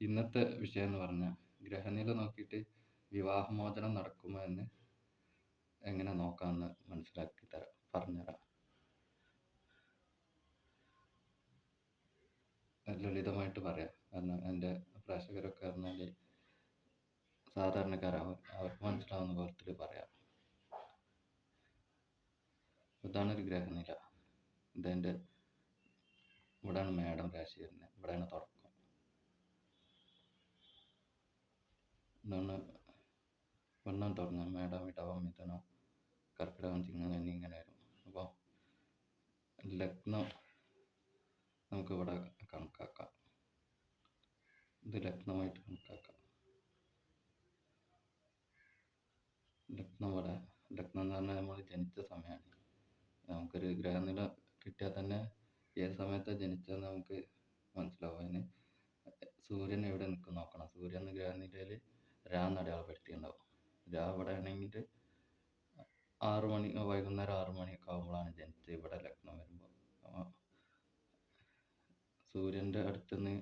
ഇന്നത്തെ വിഷയം എന്ന് പറഞ്ഞാൽ ഗ്രഹനില നോക്കിയിട്ട് വിവാഹമോചനം നടക്കുമോ എന്ന് എങ്ങനെ നോക്കാമെന്ന് മനസ്സിലാക്കി തരാം പറഞ്ഞുതരാം ലളിതമായിട്ട് പറയാം. കാരണം എന്റെ പ്രേക്ഷകരൊക്കെ പറഞ്ഞാൽ സാധാരണക്കാരാണ് അവർക്ക് മനസ്സിലാവുന്ന പോലത്തിൽ പറയാം. ഇതാണ് ഒരു ഗ്രഹനില ഇതെന്റെ ഇവിടെയാണ് മേടം രാശി വരുന്നത്. ഇവിടെയാണ് തുടക്കം. ഇതാണ് വണ്ണം തുടങ്ങുക മേടം ഇടവം മിഥുനം കർക്കിടകം ചിങ്ങം എന്നിങ്ങനെ വരും. അപ്പോൾ ലഗ്നം നമുക്ക് ഇവിടെ കണക്കാക്കാം. ഇത് ലഗ്നമായിട്ട് കണക്കാക്കാം. ലഗ്നം ഇവിടെ ലഗ്നം എന്ന് പറഞ്ഞാൽ നമ്മൾ ജനിച്ച സമയമാണ്. നമുക്കൊരു ഗ്രഹനില കിട്ടിയാൽ തന്നെ ഏത് സമയത്താണ് ജനിച്ചതെന്ന് നമുക്ക് മനസ്സിലാവും. അതിന് സൂര്യൻ എവിടെ നിൽക്കും നോക്കണം. സൂര്യൻ ഗ്രഹനിലയിൽ രാന്ന് അടയാളപ്പെടുത്തിയിട്ടുണ്ടാവും രാ ഇവിടെ ആണെങ്കിൽ ആറു മണി വൈകുന്നേരം ആറു മണിയൊക്കെ ആകുമ്പോഴാണ് ജനിച്ചത് ഇവിടെ ലഗ്നം വരുമ്പോൾ സൂര്യന്റെ അടുത്തുനിന്ന്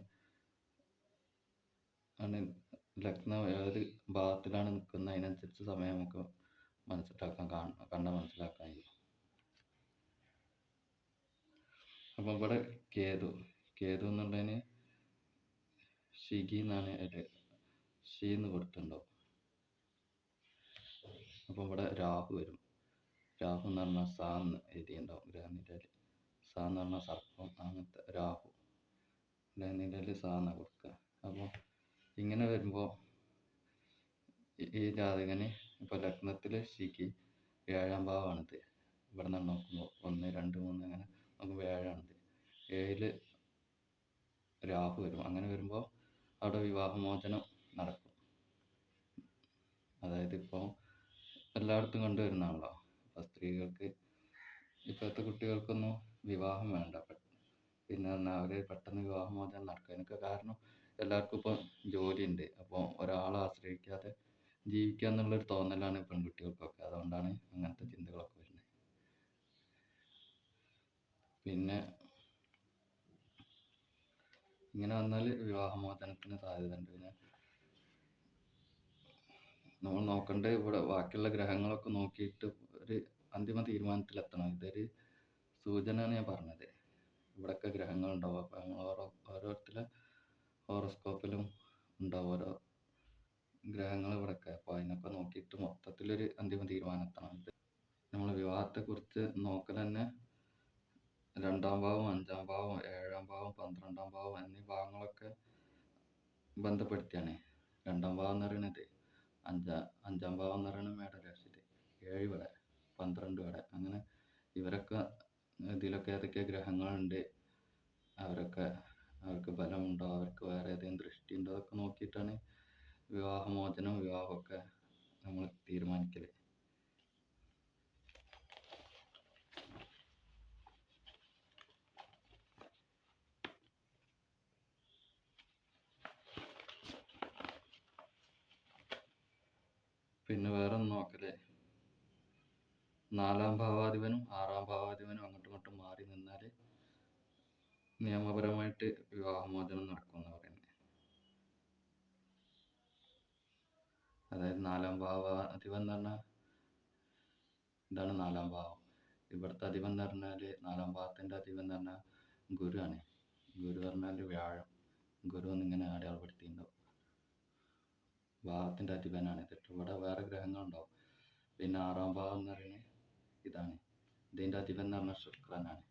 ആണ് ലഗ്നം ഏത് ഭാഗത്തിലാണ് നിൽക്കുന്നത് അതിനനുസരിച്ച് സമയം നമുക്ക് മനസ്സിലാക്കാൻ കണ്ട മനസ്സിലാക്കാൻ കഴിയും അപ്പം ഇവിടെ കേതു കേതു എന്നുള്ളതിന് ഷിഗി എന്നാണ് ഒരു ഷീ എന്ന് കൊടുത്തിട്ടുണ്ടാവും അപ്പോൾ ഇവിടെ രാഹു വരും. രാഹു എന്ന് പറഞ്ഞാൽ സാ എന്ന് എഴുതിയിട്ടുണ്ടാവും ഗ്രഹനിലയിൽ സാ എന്ന് പറഞ്ഞാൽ സർപ്പം അങ്ങനത്തെ രാഹു. ഗ്രഹനിലയിൽ സാ എന്നാണ് കൊടുക്കുക അപ്പോൾ ഇങ്ങനെ വരുമ്പോൾ ഈ ജാതകന് ഇപ്പോൾ ലഗ്നത്തിൽ ശിക്ക് ഏഴാം ഭാവമാണിത് ഇവിടെ നിന്ന് നോക്കുമ്പോൾ ഒന്ന് രണ്ട് മൂന്ന് അങ്ങനെ നോക്കുമ്പോൾ ഏഴാണിത്. ഏഴിൽ രാഹു വരും. അങ്ങനെ വരുമ്പോൾ അവിടെ വിവാഹമോചനം നടക്കും. അതായത് ഇപ്പോൾ എല്ലായിടത്തും കണ്ടുവരുന്നതാണല്ലോ അപ്പോൾ സ്ത്രീകൾക്ക് ഇപ്പോഴത്തെ കുട്ടികൾക്കൊന്നും വിവാഹം വേണ്ട. പിന്നെ പറഞ്ഞാൽ അവർ പെട്ടെന്ന് വിവാഹമോചനം നടക്കാനൊക്കെ കാരണം എല്ലാവർക്കും ഇപ്പോൾ ജോലിയുണ്ട്. അപ്പോൾ ഒരാളെ ആശ്രയിക്കാതെ ജീവിക്കുക എന്നുള്ളൊരു തോന്നലാണ് പെൺകുട്ടികൾക്കൊക്കെ. അതുകൊണ്ടാണ് അങ്ങനത്തെ ചിന്തകളൊക്കെ വരുന്നത്. പിന്നെ ഇങ്ങനെ വന്നാൽ വിവാഹമോചനത്തിന് സാധ്യതയുണ്ട്. പിന്നെ നമ്മൾ നോക്കേണ്ട ഇവിടെ ബാക്കിയുള്ള ഗ്രഹങ്ങളൊക്കെ നോക്കിയിട്ട് ഒരു അന്തിമ തീരുമാനത്തിലെത്തണം. ഇതൊരു സൂചനയാണ് ഞാൻ പറഞ്ഞത്. ഇവിടെയൊക്കെ ഗ്രഹങ്ങളുണ്ടാവും. അപ്പോൾ നമ്മൾ ഓരോ ഓരോരുത്തരും ഹോറോസ്കോപ്പിലും ഉണ്ടാവും ഓരോ ഗ്രഹങ്ങൾ ഇവിടെയൊക്കെ അപ്പോൾ അതിനൊക്കെ നോക്കിയിട്ട് മൊത്തത്തിലൊരു അന്തിമ തീരുമാനം എത്തണം ഇത് നമ്മൾ വിവാഹത്തെക്കുറിച്ച് നോക്കൽ തന്നെ രണ്ടാം ഭാവം അഞ്ചാം ഭാവം ഏഴാം ഭാവം പന്ത്രണ്ടാം ഭാവം എന്നീ ഭാവങ്ങളൊക്കെ ബന്ധപ്പെടുത്തിയാണ്. രണ്ടാം ഭാവം എന്ന് പറയുന്നത് അഞ്ചാ അഞ്ചാം ഭാവം എന്ന് പറയുന്നത് മേടരാശിയിൽ ഏഴ് വട പന്ത്രണ്ട് വട അങ്ങനെ ഇവരൊക്കെ ഇതിലൊക്കെ ഏതൊക്കെ ഗ്രഹങ്ങളുണ്ട്. അവരൊക്കെ അവർക്ക് ബലമുണ്ടോ? അവർക്ക് വേറെ ഏതെങ്കിലും ദൃഷ്ടി ഉണ്ടോ അതൊക്കെ നോക്കിയിട്ടാണ് വിവാഹമോചനം വിവാഹമൊക്കെ നമ്മൾ തീരുമാനിക്കൽ പിന്നെ വേറെ ഒന്നും നോക്കലേ നാലാം ഭാവാധിപനും ആറാം ഭാവാധിപനും അങ്ങോട്ടും ഇങ്ങോട്ടും മാറി നിന്നാൽ നിയമപരമായിട്ട് വിവാഹമോചനം നടക്കുമെന്ന് പറയുന്നത്. അതായത് നാലാം ഭാവാധിപൻ എന്ന് പറഞ്ഞാൽ ഇതാണ് നാലാം ഭാവം. ഇവിടുത്തെ അധിപൻ എന്ന് പറഞ്ഞാൽ നാലാം ഭാവത്തിന്റെ അധിപൻ എന്ന് പറഞ്ഞാൽ ഗുരുവാണ്. ഗുരു പറഞ്ഞാൽ വ്യാഴം. ഗുരു എന്നിങ്ങനെ അടയാളപ്പെടുത്തിയിട്ടുണ്ടാവും ഭാവത്തിന്റെ അധിപനാണ്. ഇതിട്ട് ഇവിടെ വേറെ ഗ്രഹങ്ങളുണ്ടാവും. പിന്നെ ആറാം ഭാവം എന്ന് പറയുന്നത് ഇതാണ്. ഇതിന്റെ അധിപൻ എന്ന് പറഞ്ഞാൽ ശുക്രനാണ്.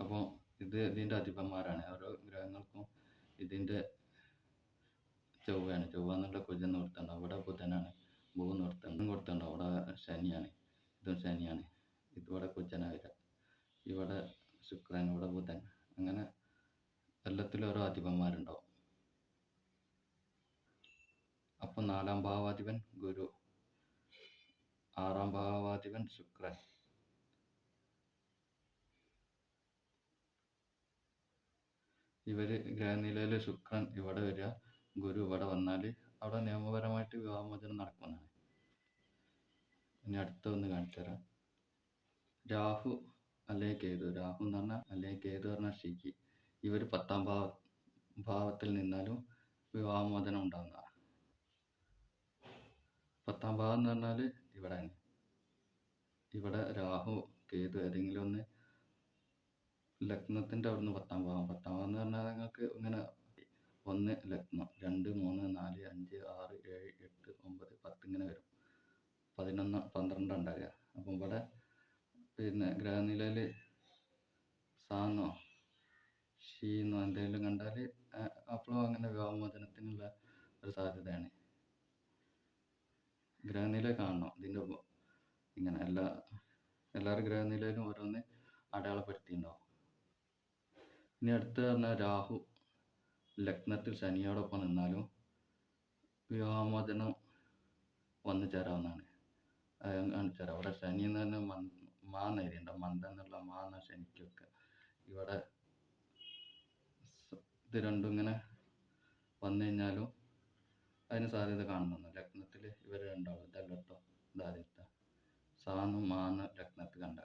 അപ്പോൾ ഇത് ഇതിന്റെ അധിപന്മാരാണ്. ഓരോ ഗ്രഹങ്ങൾക്കും ഇതിന്റെ ചൊവ്വയാണ്. ചൊവ്വ എന്നുള്ള കുജൻ നിർത്തുന്നുണ്ട് ഇവിടെ ബുധനാണ്. ഭൂ നിർത്തുന്നുണ്ട് കൊടുത്തുണ്ട് അവിടെ ശനിയാണ്. ഇതും ശനിയാണ്. ഇതിവിടെ കുജനാവില്ല ഇവിടെ ശുക്രൻ ഇവിടെ ബുധൻ. അങ്ങനെ എല്ലാത്തിലും ഓരോ അധിപന്മാരുണ്ടാവും. അപ്പം നാലാം ഭാവാധിപൻ ഗുരു ആറാം ഭാവാധിപൻ ശുക്രൻ. ഇവർ ഗ്രഹനിലയിൽ ശുക്രൻ ഇവിടെ വരിക ഗുരു ഇവിടെ വന്നാൽ അവിടെ നിയമപരമായിട്ട് വിവാഹമോചനം നടക്കുന്നതാണ്. ഇനി അടുത്ത ഒന്ന് കാണിച്ചു തരാം. രാഹു അല്ലെങ്കിൽ കേതു. രാഹു എന്ന് പറഞ്ഞാൽ അല്ലെങ്കിൽ കേതു പറഞ്ഞാൽ സ്ഥിതിക്ക് ഇവർ പത്താം ഭാവ ഭാവത്തിൽ നിന്നാലും വിവാഹമോചനം ഉണ്ടാകുന്നതാണ് പത്താം ഭാവം എന്ന് പറഞ്ഞാൽ ഇവിടെ ഇവിടെ രാഹു കേതു ഏതെങ്കിലും ഒന്ന് ലഗ്നത്തിന്റെ അവിടുന്ന് പത്താം ഭാവം. പത്താം ഭാവം എന്ന് പറഞ്ഞാൽ നിങ്ങൾക്ക് ഇങ്ങനെ ഒന്ന് ലഗ്നം രണ്ട് മൂന്ന് നാല് അഞ്ച് ആറ് ഏഴ് എട്ട് ഒമ്പത് പത്ത് ഇങ്ങനെ വരും. പതിനൊന്ന് പന്ത്രണ്ട് ഉണ്ടാകുക അപ്പം ഇവിടെ പിന്നെ ഗ്രഹനിലയിൽ സാന്നോ ഷീന്നോ എന്തെങ്കിലും കണ്ടാൽ അപ്പോഴും അങ്ങനെ വിവാഹമോചനത്തിനുള്ള ഒരു സാധ്യതയാണ്. ഗ്രഹനില കാണണം. ഇതിന്റെ ഇങ്ങനെ എല്ലാ എല്ലാവരും ഗ്രഹനിലയിലും ഓരോന്ന് അടയാളപ്പെടുത്തിയിട്ടുണ്ടാവും. ഇനി അടുത്ത പറഞ്ഞാൽ രാഹു ലഗ്നത്തിൽ ശനിയോടൊപ്പം നിന്നാലും വിവാഹമോചനം വന്നു ചേരാവുന്നതാണ്. കാണിച്ചു തരാം അവിടെ ശനി എന്ന് പറഞ്ഞാൽ മാ നേരിയുണ്ടാവും മന്ദ എന്നുള്ള മാ എന്ന ശനിക്കൊക്കെ. ഇവിടെ ഇത് രണ്ടും ഇങ്ങനെ വന്നു കഴിഞ്ഞാലും അതിന് സാധ്യത കാണുന്നുണ്ട് ലഗ്നത്തിൽ ഇവർ രണ്ടാളും ഇതല്ല കേട്ടോ ഇതാദ്യത്തെ മാന്ന് ലഗ്നത്തിൽ കണ്ട.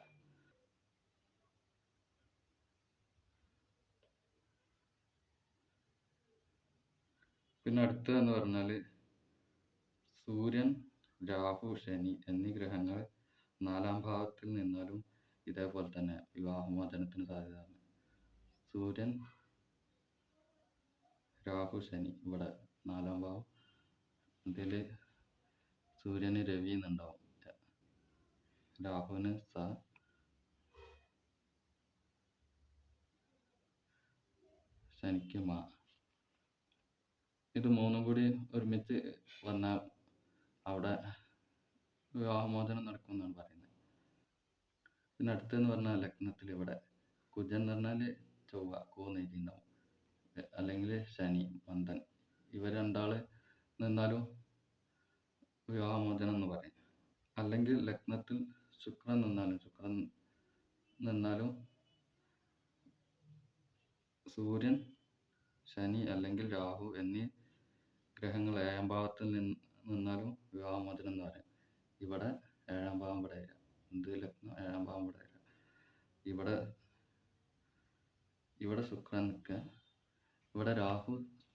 പിന്നെ അടുത്തതെന്ന് പറഞ്ഞാൽ സൂര്യൻ രാഹു ശനി എന്നീ ഗ്രഹങ്ങൾ നാലാം ഭാവത്തിൽ നിന്നാലും ഇതേപോലെ തന്നെ വിവാഹമോചനത്തിന് സാധ്യതയാണ്. സൂര്യൻ രാഹു ശനി ഇവിടെ നാലാം ഭാവം. ഇതിൽ സൂര്യന് രവി എന്നുണ്ടാവും. രാഹുവിന് സ. ശനിക്ക് മാ. ഇത് മൂന്നും കൂടി ഒരുമിച്ച് വന്നാൽ അവിടെ വിവാഹമോചനം നടക്കുമെന്നാണ് പറയുന്നത്. പിന്നെ അടുത്തെന്ന് പറഞ്ഞാൽ ലഗ്നത്തിൽ ഇവിടെ കുജൻ എന്ന് പറഞ്ഞാൽ ചൊവ്വ കോന്നെഴുതിയിട്ടുണ്ടാവും അല്ലെങ്കിൽ ശനി മന്ദൻ ഇവർ രണ്ടാൾ നിന്നാലും വിവാഹമോചനം എന്ന് പറയും. അല്ലെങ്കിൽ ലഗ്നത്തിൽ ശുക്രൻ നിന്നാലും ശുക്രൻ നിന്നാലും സൂര്യൻ ശനി അല്ലെങ്കിൽ രാഹു എന്നീ ഗ്രഹങ്ങൾ ഏഴാം ഭാവത്തിൽ നിന്ന് നിന്നാലും വിവാഹമോചനം എന്ന് പറയും. ഇവിടെ ഏഴാം ഭാവം ഇവിടെ എന്ത് ലഗ്നം? ഏഴാം ഭാവം ഇവിടെ ഇവിടെ ഇവിടെ ശുക്രൻ നിൽക്കുക. ഇവിടെ രാഹു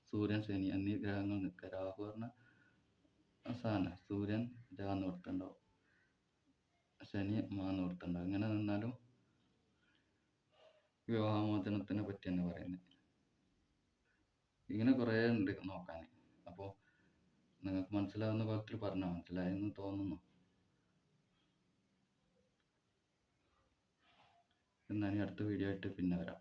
സൂര്യൻ ശനി എന്നീ ഗ്രഹങ്ങൾ നിൽക്കുക. രാഹു പറഞ്ഞ സാധനം സൂര്യൻ രാന്ന് നിവർത്തുണ്ടാവും ശനി മാ നിവർത്തുണ്ടാവും ഇങ്ങനെ നിന്നാലും വിവാഹമോചനത്തിനെ പറ്റി തന്നെ പറയുന്നത്. ഇങ്ങനെ കുറേ ഉണ്ട് നോക്കാൻ. അപ്പോൾ നിങ്ങൾക്ക് മനസ്സിലാവുന്ന ഭാഗത്തിൽ പറഞ്ഞാൽ മനസ്സിലായെന്ന് തോന്നുന്നു. എന്നാൽ ഇനി അടുത്ത വീഡിയോ ആയിട്ട് പിന്നെ വരാം.